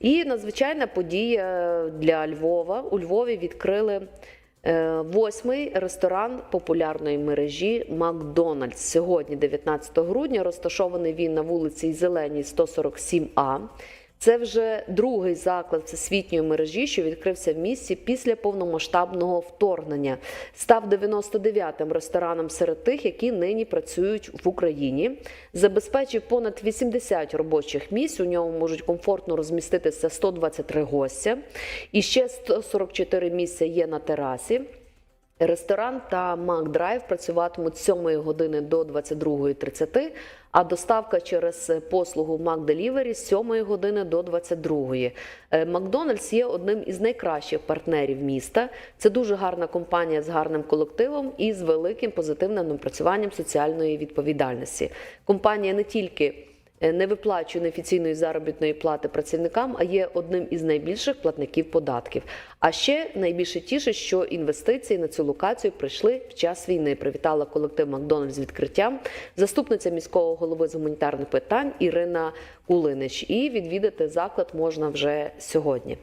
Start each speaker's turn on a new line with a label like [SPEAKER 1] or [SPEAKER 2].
[SPEAKER 1] І надзвичайна подія для Львова. У Львові відкрили е, восьмий ресторан популярної мережі Макдональдс. Сьогодні, 19 грудня, розташований він на вулиці Зеленій 147А. Це вже другий заклад всесвітньої мережі, що відкрився в місті після повномасштабного вторгнення. Став 99-м рестораном серед тих, які нині працюють в Україні. Забезпечив понад 80 робочих місць. У ньому можуть комфортно розміститися 123 гостя. І ще 144 місця є на терасі. Ресторан та Макдрайв працюватимуть з 7 години до 22.30, а доставка через послугу Макделівері з 7 години до 22. Е, Макдональдс є одним із найкращих партнерів міста. Це дуже гарна компанія з гарним колективом і з великим позитивним напрацюванням соціальної відповідальності. Компанія не тільки не виплачує неофіційної заробітної плати працівникам, а є одним із найбільших платників податків. А ще найбільше тіше, що інвестиції на цю локацію прийшли в час війни. Привітала колектив Макдональдс відкриттям, заступниця міського голови з гуманітарних питань Ірина Кулинич. І відвідати заклад можна вже сьогодні.